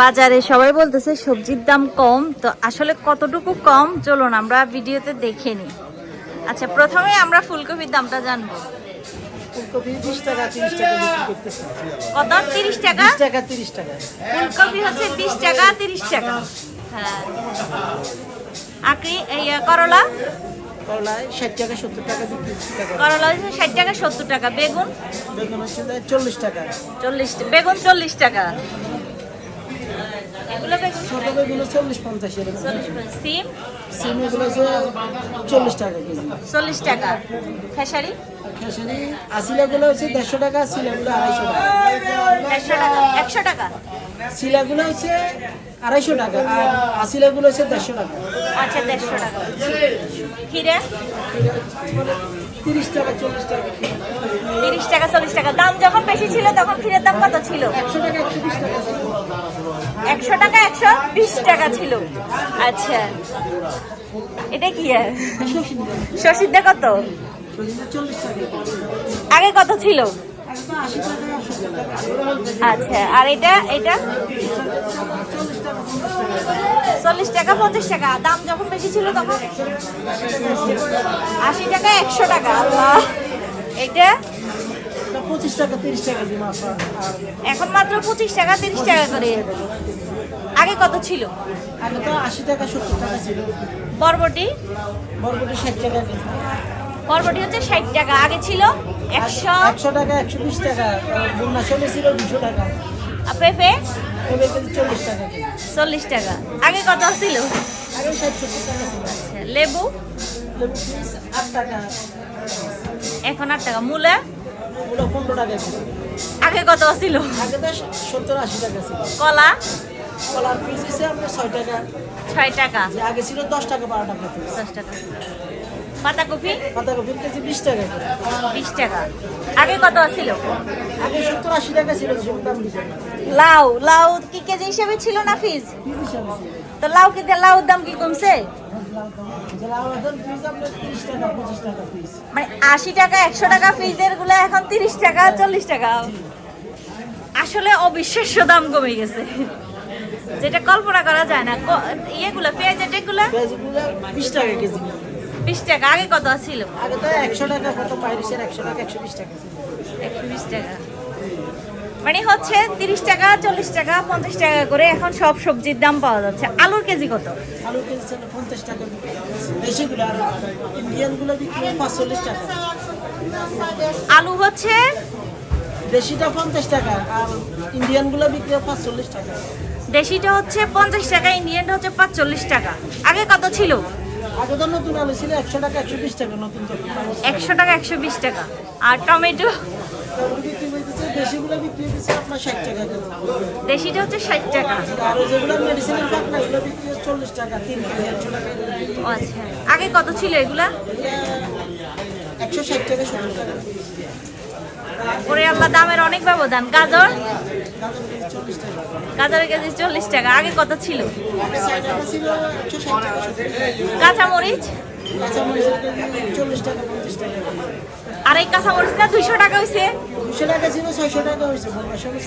বাজারে সবাই বলতেছে সবজির দাম কম তো আসলে কতটুকু কম চলুন আমরা ভিডিওতে দেখে নিই। আচ্ছা প্রথমে আমরা ফুলকপির দামটা জানব। ফুলকপি বিশ টাকা তিরিশ টাকা বিক্রি করতেছে। কত? তিরিশ টাকা? বিশ টাকা তিরিশ টাকা। ফুলকপি হচ্ছে টাকা তিরিশ টাকা। হ্যাঁ। এই আহ, করলা টাকা সত্তর টাকা বিক্রি টাকা করলা হচ্ছে টাকা বেগুন? বেগুন হচ্ছে টাকা। চল্লিশ বেগুন চল্লিশ টাকা। এগুলো বেগুন? ছোট বেগুন চল্লিশ পঞ্চাশ এরকম। চল্লিশ সিম? সিম এগুলো হচ্ছে চল্লিশ টাকা কেজি। চল্লিশ টাকা। খেসারি? খেসারি আসিলাগুলো হচ্ছে দেড়শো টাকা সিলাগুলো আড়াইশো টাকা। দেড়শো টাকা একশো টাকা। সিলাগুলো হচ্ছে আড়াইশো টাকা আর আসিলাগুলো হচ্ছে দেড়শো টাকা। আচ্ছা দেড়শো টাকা। তিরিশ টাকা চল্লিশ টাকা তিরিশ টাকা চল্লিশ টাকা। দাম যখন বেশি ছিল তখন ক্ষীরের দাম কত ছিল? একশো টাকা একশো বিশ টাকা ছিল। একশো টাকা একশো বিশ টাকা ছিল। আচ্ছা। এটা কি? আর? দা কত? টাকা। আগে কত ছিল? আচ্ছা আর এটা এটা? চল্লিশ টাকা পঞ্চাশ টাকা। দাম যখন বেশি ছিল তখন আশি টাকা একশো টাকা। আল্লাহ। এটা? পঁচিশ টাকা তিরিশ টাকা এখন মাত্র পঁচিশ টাকা তিরিশ টাকা করে। আগে কত ছিল? আগে তো আশি টাকা সত্তর টাকা ছিল। বরবটি? বরবটি ষাট টাকা বরবটি হচ্ছে ষাট টাকা। আগে ছিল একশো। একশো টাকা একশো বিশ টাকা বন্যা চলে ছিল দুশো টাকা। আর পেঁপে? চল্লিশ টাকা চল্লিশ টাকা। আগে কত ছিল? আগে ষাট সত্তর টাকা আচ্ছা, লেবু? আট টাকা। এখন আট টাকা। মূলা? ওগুলো পনেরো টাকা আগে কত ছিল? আগে তো সত্তর আশি টাকা ছিল। কলা? কলার পিস হিসেবে আপনার ছয় টাকা। ছয় টাকা। আগে ছিল দশ টাকা বারো টাকা দশ টাকা। পাতাকপি? পাতাকপির কেজি বিশ টাকা বিশ টাকা। আগে কত ছিল? আগে সত্তর আশি টাকা ছিল লাউ লাউ কি কেজি হিসেবে ছিল না ফিজ। তো লাউ কি লাউর দাম কি কমছে? লাউ মানে আশি টাকা একশো টাকা ফিজেরগুলো এখন তিরিশ টাকা চল্লিশ টাকা। আসলে অবিশ্বাস্য দাম কমে গেছে। যেটা কল্পনা করা যায় না। ইয়েগুলো পেঁয়াজের এগুলো পেঁয়াজগুলো বিশ টাকা কেজি। বিশ টাকা আগে কত ছিল আগে তো একশো টাকা কত পাইরিসের একশো টাকা একশো বিশ টাকা একশো বিশ টাকা। মানে হচ্ছে তিরিশ টাকা চল্লিশ টাকা পঞ্চাশ টাকা করে এখন সব সবজির দাম পাওয়া যাচ্ছে। আলুর কেজি কত? আলু কেজি পঞ্চাশ টাকা। দেশিগুলো আর ইন্ডিয়ানগুলো বিক্রি পাঁচচল্লিশ টাকা। আলু হচ্ছে? দেশিটা পঞ্চাশ টাকা আর ইন্ডিয়ানগুলো বিক্রি পাঁচচল্লিশ টাকা। দেশিটা হচ্ছে পঞ্চাশ টাকা ইন্ডিয়ানটা হচ্ছে পাঁচচল্লিশ টাকা। আগে কত ছিল? আগে তো নতুন আলু ছিল একশো টাকা একশো বিশ টাকা নতুন একশো টাকা একশো বিশ টাকা। আর টমেটো? দেশিটা হচ্ছে ষাট টাকা। আচ্ছা। আগে কত ছিল এগুলা? একশো ষাট টাকা সত্তর টাকা। ওরে আল্লাহ, দামের অনেক ব্যবধান। গাজর? গাজরের কেজি চল্লিশ টাকা। আগে কত ছিল? কাঁচামরিচ? আর এই কাঁচামরিচটা দুইশো টাকা হয়েছে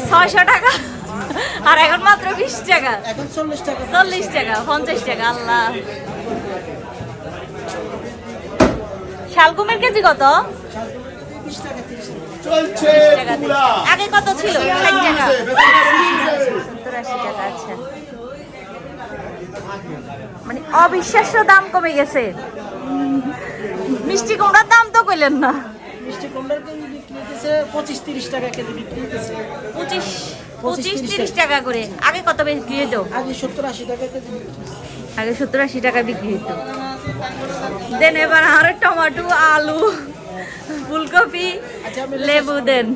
ছয়শো টাকা। আর এখন মাত্র বিশ টাকা। চল্লিশ টাকা, পঞ্চাশ টাকা, আল্লাহ। শালকুমের কেজি কত? চলছে আগে কত ছিল? ষাট টাকা। সত্তর আশি টাকা আচ্ছা। মানে অবিশ্বাস্য দাম কমে গেছে। মিষ্টি কুমড়ার দাম তো কইলেন না। মিষ্টি কুমড়ার কেজি বিক্রি হতেছে পঁচিশ তিরিশ টাকা কেজি বিক্রি হতেছে পঁচিশ পঁচিশ, তিরিশ টাকা। করে। আগে কত বিক্রি হতো আগে সত্তর আশি টাকা কেজি বিক্রি হতেছে। আগে সত্তর আশি টাকা বিক্রি হতো দেন এবার আর টমেটো আলু। ফুলকপি লেবু দেন।